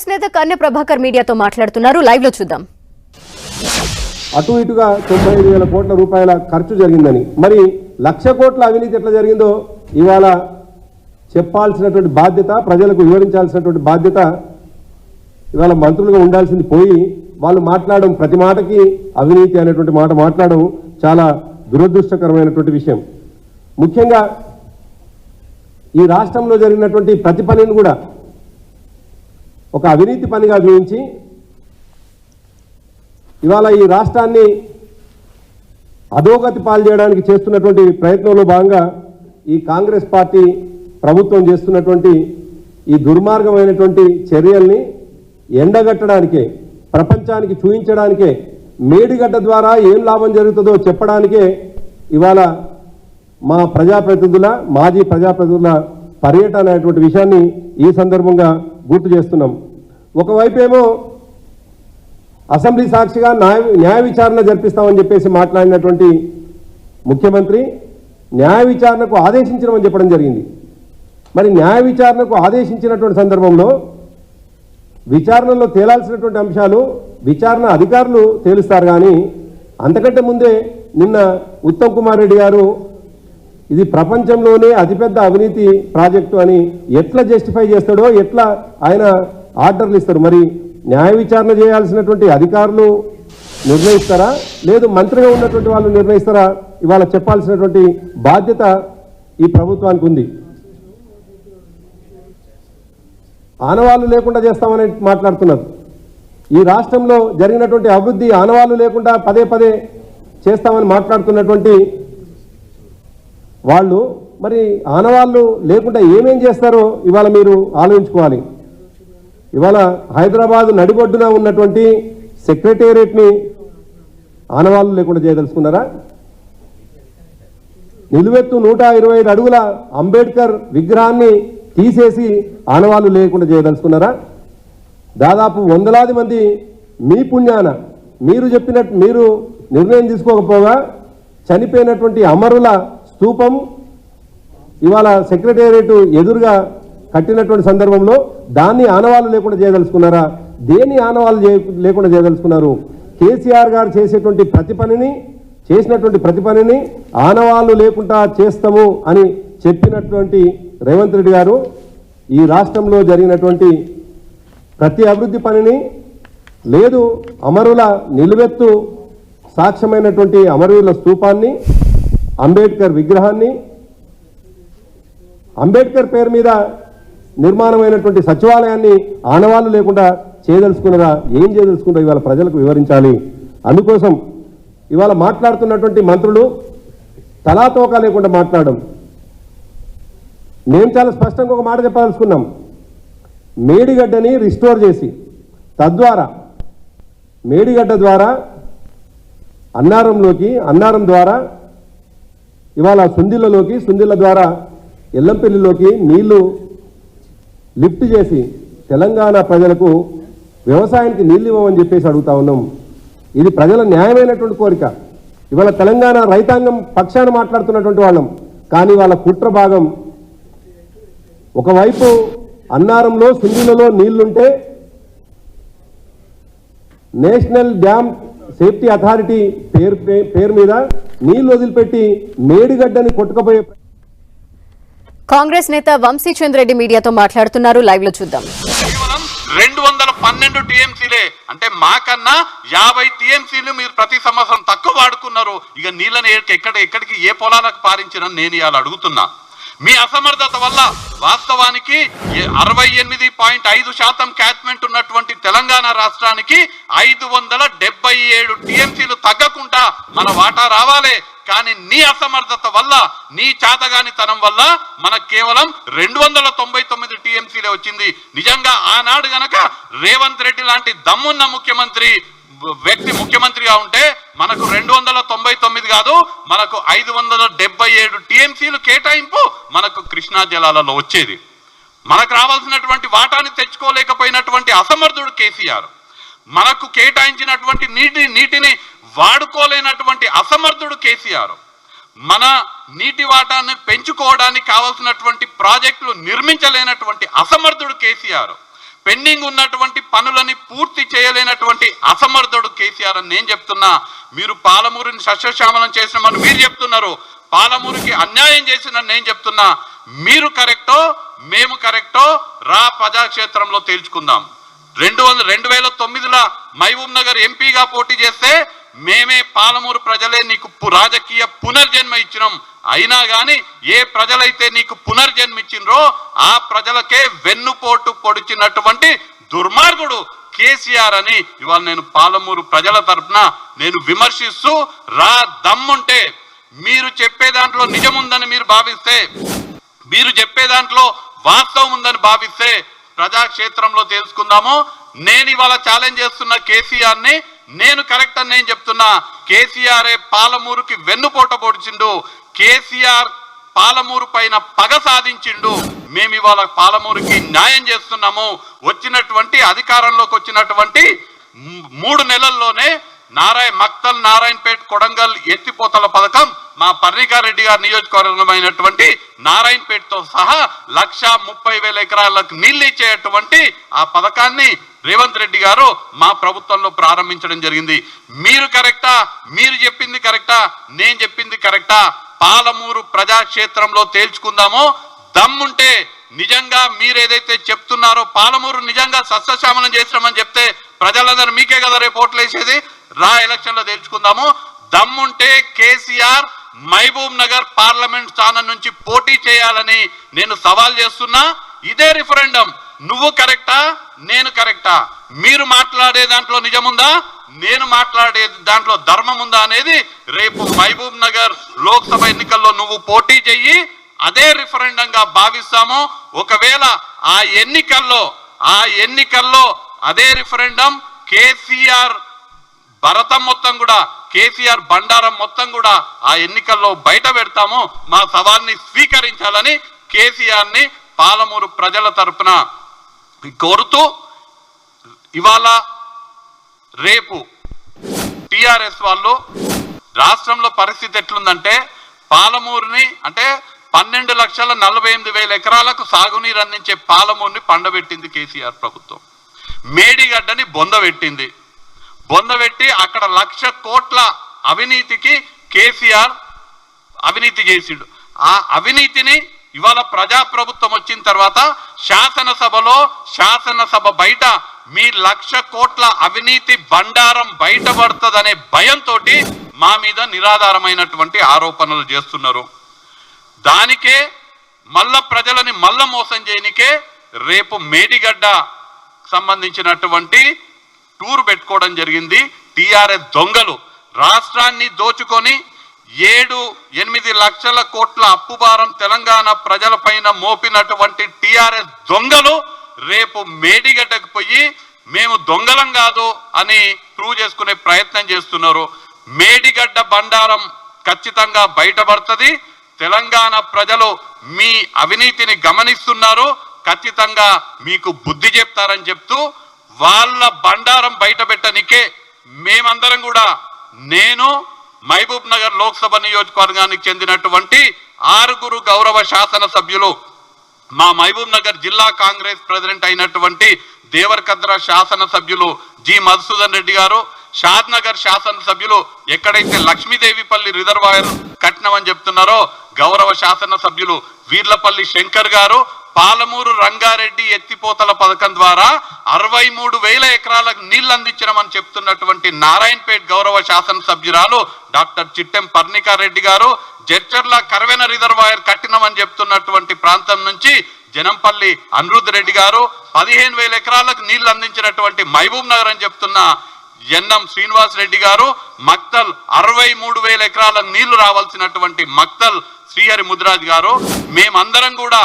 కాంగ్రెస్ నేత కన్య ప్రభాకర్ మీడియాతో మాట్లాడుతున్నారు. లైవ్లో చూద్దాం. అటు ఇటుగా తొంభై ఐదు వేల కోట్ల రూపాయల ఖర్చు జరిగిందని. మరి లక్ష కోట్ల అవినీతి ఎట్లా జరిగిందో ఇవాళ చెప్పాల్సినటువంటి బాధ్యత ప్రజలకు వివరించాల్సినటువంటి బాధ్యత ఇవాళ మంత్రులుగా ఉండాల్సింది పోయి వాళ్ళు మాట్లాడడం ప్రతి మాటకి అవినీతి అనేటువంటి మాట మాట్లాడడం చాలా దురదృష్టకరమైనటువంటి విషయం. ముఖ్యంగా ఈ రాష్ట్రంలో జరిగినటువంటి ప్రతి పనిని కూడా ఒక అవినీతి పనిగా చూపించి ఇవాళ ఈ రాష్ట్రాన్ని అధోగతి పాలు చేయడానికి చేస్తున్నటువంటి ప్రయత్నంలో భాగంగా ఈ కాంగ్రెస్ పార్టీ ప్రభుత్వం చేస్తున్నటువంటి ఈ దుర్మార్గమైనటువంటి చర్యల్ని ఎండగట్టడానికే ప్రపంచానికి చూపించడానికే మేడిగడ్డ ద్వారా ఏం లాభం జరుగుతుందో చెప్పడానికే ఇవాళ మా ప్రజాప్రతినిధుల మాజీ ప్రజాప్రతినిధుల పర్యటన అనేటువంటి విషయాన్ని ఈ సందర్భంగా గుర్తు చేస్తున్నాం. ఒకవైపేమో ఏమో అసెంబ్లీ సాక్షిగా న్యాయ న్యాయ విచారణ జరిపిస్తామని చెప్పేసి మాట్లాడినటువంటి ముఖ్యమంత్రి న్యాయ విచారణకు ఆదేశించమని చెప్పడం జరిగింది. మరి న్యాయ విచారణకు ఆదేశించినటువంటి సందర్భంలో విచారణలో తేలాల్సినటువంటి అంశాలు విచారణ అధికారులు తేలుస్తారు కానీ అంతకంటే ముందే నిన్న ఉత్తమ్ కుమార్ రెడ్డి గారు ఇది ప్రపంచంలోనే అతిపెద్ద అవినీతి ప్రాజెక్టు అని ఎట్లా జస్టిఫై చేస్తాడో ఎట్లా ఆయన ఆర్డర్లు ఇస్తారు? మరి న్యాయ విచారణ చేయాల్సినటువంటి అధికారులు నిర్ణయిస్తారా? లేదు మంత్రిగా ఉన్నటువంటి వాళ్ళు నిర్ణయిస్తారా? ఇవాళ చెప్పాల్సినటువంటి బాధ్యత ఈ ప్రభుత్వానికి ఉంది. ఆనవాళ్ళు లేకుండా చేస్తామని మాట్లాడుతున్నారు. ఈ రాష్ట్రంలో జరిగినటువంటి అభివృద్ధి ఆనవాళ్ళు లేకుండా పదే పదే చేస్తామని మాట్లాడుతున్నటువంటి వాళ్ళు మరి ఆనవాళ్ళు లేకుండా ఏమేం చేస్తారో ఇవాళ మీరు ఆలోచించుకోవాలి. ఇవాళ హైదరాబాద్ నడిబొడ్డున ఉన్నటువంటి సెక్రటేరియట్ని ఆనవాళ్ళు లేకుండా చేయదలుచుకున్నారా? నిలువెత్తు నూట ఇరవై ఐదు అడుగుల అంబేద్కర్ విగ్రహాన్ని తీసేసి ఆనవాళ్ళు లేకుండా చేయదలుచుకున్నారా? దాదాపు వందలాది మంది మీ పుణ్యాన మీరు చెప్పినట్టు మీరు నిర్ణయం తీసుకోకపోగా చనిపోయినటువంటి అమరుల స్థూపం. ఇవాళ సెక్రటేరియట్ ఎదురుగా కట్టినటువంటి సందర్భంలో దాన్ని ఆనవాళ్ళు లేకుండా చేయదలుచుకున్నారా? దేన్ని ఆనవాళ్ళు చే లేకుండా చేయదలుచుకున్నారు? కేసీఆర్ గారు చేసేటువంటి ప్రతి పనిని చేసినటువంటి ప్రతి పనిని ఆనవాళ్ళు లేకుండా చేస్తాము అని చెప్పినటువంటి రేవంత్ రెడ్డి గారు ఈ రాష్ట్రంలో జరిగినటువంటి ప్రతి అభివృద్ధి పనిని లేదు అమరుల నిలువెత్తు సాక్ష్యమైనటువంటి అమరవీరుల స్తూపాన్ని అంబేద్కర్ విగ్రహాన్ని అంబేద్కర్ పేరు మీద నిర్మాణమైనటువంటి సచివాలయాన్ని ఆనవాళ్ళు లేకుండా చేయదలుచుకున్నారా? ఏం చేయదలుచుకున్నారా ఇవాళ ప్రజలకు వివరించాలి. అందుకోసం ఇవాళ మాట్లాడుతున్నటువంటి మంత్రులు తలాతోకా లేకుండా మాట్లాడడం. మేము చాలా స్పష్టంగా ఒక మాట చెప్పదలుచుకున్నాం. మేడిగడ్డని రిస్టోర్ చేసి తద్వారా మేడిగడ్డ ద్వారా అన్నారంలోకి అన్నారం ద్వారా ఇవాళ సుందిళ్ళలోకి సుందిళ్ళ ద్వారా ఎల్లంపల్లిలోకి నీళ్ళు లిఫ్ట్ చేసి తెలంగాణ ప్రజలకు వ్యవసాయానికి నీళ్ళు ఇవ్వమని చెప్పేసి అడుగుతా ఉన్నాం. ఇది ప్రజల న్యాయమైనటువంటి కోరిక. ఇవాళ తెలంగాణ రైతాంగం పక్షాన మాట్లాడుతున్నటువంటి వాళ్ళం. కానీ వాళ్ళ కుట్ర భాగం ఒకవైపు అన్నారంలో సుందిలలో నీళ్ళుంటే నేషనల్ డ్యామ్ సేఫ్టీ అథారిటీ పేరు పేరు మీద నీళ్ళు వదిలిపెట్టి మేడిగడ్డని కొట్టుకపోయే కాంగ్రెస్ నేత వంశీ చంద్రెడ్డి మీడియాతో మాట్లాడుతున్నారు. లైవ్లో చూద్దాం. కేవలం రెండు వందల పన్నెండు టీఎంసీలే. అంటే మాకన్నా యాభై టీఎంసీలు మీరు ప్రతి సంవత్సరం తక్కువ వాడుకున్నారు. ఇక నీళ్ళని ఎక్కడ ఎక్కడికి ఏ పొలాలకు పారించిన నేను ఇవాళ అడుగుతున్నా. మీ అసమర్థత వల్ల వాస్తవానికి అరవై ఎనిమిది పాయింట్ ఐదు శాతం క్యాచ్మెంట్ ఉన్నటువంటి తెలంగాణ రాష్ట్రానికి ఐదు వందల డెబ్బై ఏడు టీఎంసీలు తగ్గకుండా మన వాటా రావాలి. కానీ నీ అసమర్థత వల్ల నీ చాతగానితనం వల్ల మనకు కేవలం రెండు వందల తొంభై తొమ్మిది టీఎంసీలే వచ్చింది. నిజంగా ఆనాడు గనక రేవంత్ రెడ్డి లాంటి దమ్మున్న ముఖ్యమంత్రి వ్యక్తి ముఖ్యమంత్రిగా ఉంటే మనకు రెండు వందల తొంభై తొమ్మిది కాదు మనకు ఐదు వందల డెబ్బై ఏడు టీఎంసీలు కేటాయింపు మనకు కృష్ణా జలాలలో వచ్చేది. మనకు రావాల్సినటువంటి వాటాని తెచ్చుకోలేకపోయినటువంటి అసమర్థుడు కేసీఆర్. మనకు కేటాయించినటువంటి నీటి నీటిని వాడుకోలేనటువంటి అసమర్థుడు కేసీఆర్. మన నీటి వాటాన్ని పెంచుకోవడానికి కావాల్సినటువంటి ప్రాజెక్టులు నిర్మించలేనటువంటి అసమర్థుడు కేసీఆర్. పెండింగ్ ఉన్నటువంటి పనులని పూర్తి చేయలేనటువంటి అసమర్థుడు కేసీఆర్ అని నేను చెప్తున్నా. మీరు పాలమూరుని సస్యశ్యామలం చేసినామని మీరు చెప్తున్నారు. పాలమూరుకి అన్యాయం చేసిన నేను చెప్తున్నా. మీరు కరెక్టో మేము కరెక్టో రా ప్రజాక్షేత్రంలో తేల్చుకుందాం. రెండు వందల రెండు వేల తొమ్మిదిలో మహబూబ్ నగర్ ఎంపీగా పోటీ చేస్తే మేమే పాలమూరు ప్రజలే నీకు పు- రాజకీయ పునర్జన్మ ఇచ్చినాం. అయినా కానీ ఏ ప్రజలైతే నీకు పునర్జన్మించిండ్రో ఆ ప్రజలకే వెన్నుపోటు పొడిచినటువంటి దుర్మార్గుడు కేసీఆర్ అని ఇవాళ నేను పాలమూరు ప్రజల తరపున నేను విమర్శిస్తూ రా దమ్ముంటే మీరు చెప్పే దాంట్లో నిజముందని మీరు భావిస్తే మీరు చెప్పే దాంట్లో వాస్తవం ఉందని భావిస్తే ప్రజాక్షేత్రంలో తెలుసుకుందాము నేను ఇవాళ ఛాలెంజ్ చేస్తున్న కేసీఆర్ని నేను కరెక్ట్ అని నేను చెప్తున్నా. కేసీఆర్ పాలమూరుకి వెన్నుపోట పొడిచిండు. కేసీఆర్ పాలమూరు పైన పగ సాధించిండు. మేము ఇవాళ పాలమూరుకి న్యాయం చేస్తున్నాము. వచ్చినటువంటి అధికారంలోకి వచ్చినటువంటి మూడు నెలల్లోనే నారాయణ మక్తల్ నారాయణపేట్ కొడంగల్ ఎత్తిపోతల పథకం మా పర్ణికారెడ్డి గారి నియోజకవర్గమైనటువంటి నారాయణపేటతో సహా లక్ష ముప్పై వేల ఎకరాలకు నీళ్ళు ఇచ్చేటువంటి ఆ పథకాన్ని రేవంత్ రెడ్డి గారు మా ప్రభుత్వంలో ప్రారంభించడం జరిగింది. మీరు కరెక్టా? మీరు చెప్పింది కరెక్టా? నేను చెప్పింది కరెక్టా? పాలమూరు ప్రజాక్షేత్రంలో తేల్చుకుందామో దమ్ముంటే నిజంగా మీరేదైతే చెప్తున్నారో పాలమూరు నిజంగా సస్యశ్యామలం చేసినామని చెప్తే ప్రజలందరూ మీకే కదా రేపు ఓట్లు వేసేది రా ఎలక్షన్లో తేల్చుకుందాము. దమ్ముంటే కేసీఆర్ మహబూబ్ నగర్ పార్లమెంట్ స్థానం నుంచి పోటీ చేయాలని నేను సవాల్ చేస్తున్నా. ఇదే రిఫరెండం. నువ్వు కరెక్టా నేను కరెక్టా? మీరు మాట్లాడే దాంట్లో నిజముందా? నేను మాట్లాడే దాంట్లో ధర్మం ఉందా అనేది రేపు మహబూబ్ నగర్ లోక్సభ ఎన్నికల్లో నువ్వు పోటీ చెయ్యి అదే రిఫరెండంగా భావిస్తాము. ఒకవేళ ఆ ఎన్నికల్లో ఆ ఎన్నికల్లో అదే రిఫరెండం కేసీఆర్ భరతం మొత్తం కూడా కేసీఆర్ బండారం మొత్తం కూడా ఆ ఎన్నికల్లో బయట పెడతాము. మా సవాల్ని స్వీకరించాలని కేసీఆర్ని పాలమూరు ప్రజల తరపున కోరుతూ ఇవాళ రేపు టిఆర్ఎస్ వాళ్ళు రాష్ట్రంలో పరిస్థితి ఎట్లుందంటే పాలమూరుని అంటే పన్నెండు లక్షల నలభై ఎనిమిది వేల ఎకరాలకు సాగునీరు అందించే పాలమూరుని పండబెట్టింది కేసీఆర్ ప్రభుత్వం. మేడిగడ్డని బొందబెట్టింది బొందబెట్టి అక్కడ లక్ష కోట్ల అవినీతికి కేసీఆర్ అవినీతి చేసిండు. ఆ అవినీతిని ఇవాళ ప్రజాప్రభుత్వం వచ్చిన తర్వాత శాసనసభలో శాసనసభ బయట మీ లక్ష కోట్ల అవినీతి బండారం బయటపడుతుందనే భయంతో మా మీద నిరాధారమైనటువంటి ఆరోపణలు చేస్తున్నారు. దానికే మల్ల ప్రజలని మల్ల మోసం చేయనికే రేపు మేడిగడ్డ సంబంధించినటువంటి టూర్ పెట్టుకోవడం జరిగింది. టీఆర్ఎస్ దొంగలు. రాష్ట్రాన్ని దోచుకొని ఏడు ఎనిమిది లక్షల కోట్ల అప్పు భారం తెలంగాణ ప్రజలపైన మోపినటువంటి టిఆర్ఎస్ దొంగలు రేపు మేడిగడ్డకు పోయి మేము దొంగలం కాదు అని ప్రూవ్ చేసుకునే ప్రయత్నం చేస్తున్నారు. మేడిగడ్డ బండారం ఖచ్చితంగా బయటపడుతుంది. తెలంగాణ ప్రజలు మీ అవినీతిని గమనిస్తున్నారు. ఖచ్చితంగా మీకు బుద్ధి చెప్తారని చెప్తూ వాళ్ళ బండారం బయట పెట్టనికే మేమందరం కూడా నేను మహబూబ్ నగర్ లోక్సభ నియోజకవర్గానికి చెందినటువంటి ఆరుగురు గౌరవ శాసన సభ్యులు మా మహబూబ్ నగర్ జిల్లా కాంగ్రెస్ ప్రెసిడెంట్ అయినటువంటి దేవరకద్ర శాసన సభ్యులు జి మధుసూదన్ రెడ్డి గారు షాద్నగర్ శాసనసభ్యులు శాసన సభ్యులు ఎక్కడైతే లక్ష్మీదేవిపల్లి రిజర్వాయర్ కట్టినమని చెప్తున్నారో గౌరవ శాసన సభ్యులు వీర్లపల్లి శంకర్ గారు పాలమూరు రంగారెడ్డి ఎత్తిపోతల పథకం ద్వారా అరవై మూడు వేల ఎకరాలకు నీళ్ళు అందించడమని చెప్తున్నటువంటి నారాయణపేట్ గౌరవ శాసన సభ్యురాలు డాక్టర్ చిట్టెం పర్ణికారెడ్డి గారు జడ్చర్ల కరవెన రిజర్వాయర్ కట్టినమని చెప్తున్నటువంటి ప్రాంతం నుంచి జనంపల్లి అనిరుద్ధ్ రెడ్డి గారు పదిహేను వేల ఎకరాలకు నీళ్ళు అందించినటువంటి మహబూబ్ నగర్ అని చెప్తున్న ఎన్ఎం శ్రీనివాస్ రెడ్డి గారు మక్తల్ అరవై మూడు వేల ఎకరాలకు నీళ్ళు రావాల్సినటువంటి మక్తల్ శ్రీహరి ముద్రాజ్ గారు మేమందరం కూడా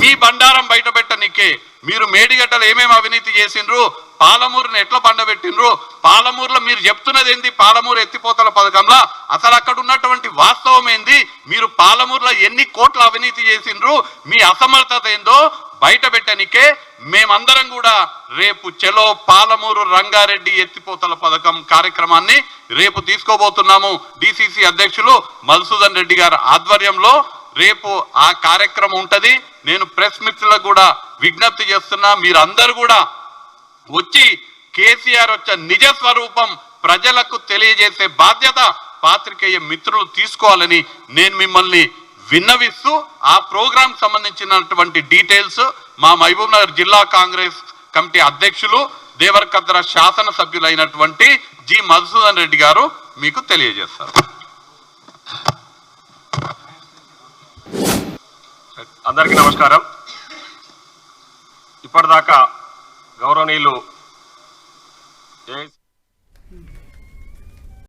మీ బండారం బయట పెట్టనికే మీరు మేడిగడ్డలు ఏమేమి అవినీతి చేసిండ్రు పాలమూరుని ఎట్లా పండబెట్టిండ్రు పాలమూరులో మీరు చెప్తున్నది ఏంది పాలమూరు ఎత్తిపోతల పథకంలో? అసలు అక్కడ ఉన్నటువంటి వాస్తవం ఏంది? మీరు పాలమూరులో ఎన్ని కోట్ల అవినీతి చేసిండ్రు మీ అసమర్థత ఏందో బయట పెట్టనికే మేమందరం కూడా రేపు చెలో పాలమూరు రంగారెడ్డి ఎత్తిపోతల పథకం కార్యక్రమాన్ని రేపు తీసుకోబోతున్నాము. డిసిసి అధ్యక్షులు మధుసూదన్ రెడ్డి గారి ఆధ్వర్యంలో రేపు ఆ కార్యక్రమం ఉంటుంది. నేను ప్రెస్ మిత్రులకు కూడా విజ్ఞప్తి చేస్తున్నా మీరందరూ కూడా వచ్చి కేసీఆర్ వచ్చే నిజ స్వరూపం ప్రజలకు తెలియజేసే బాధ్యత పాత్రికేయ మిత్రులు తీసుకోవాలని నేను మిమ్మల్ని విన్నవిస్తూ ఆ ప్రోగ్రాం సంబంధించినటువంటి డీటెయిల్స్ మా మహబూబ్ నగర్ జిల్లా కాంగ్రెస్ కమిటీ అధ్యక్షులు దేవరకద్ర శాసనసభ్యులైనటువంటి జి మధుసూదన్ రెడ్డి గారు మీకు తెలియజేస్తారు. అందరికీ నమస్కారం. ఇప్పటిదాకా గౌరవనీయులు ఏ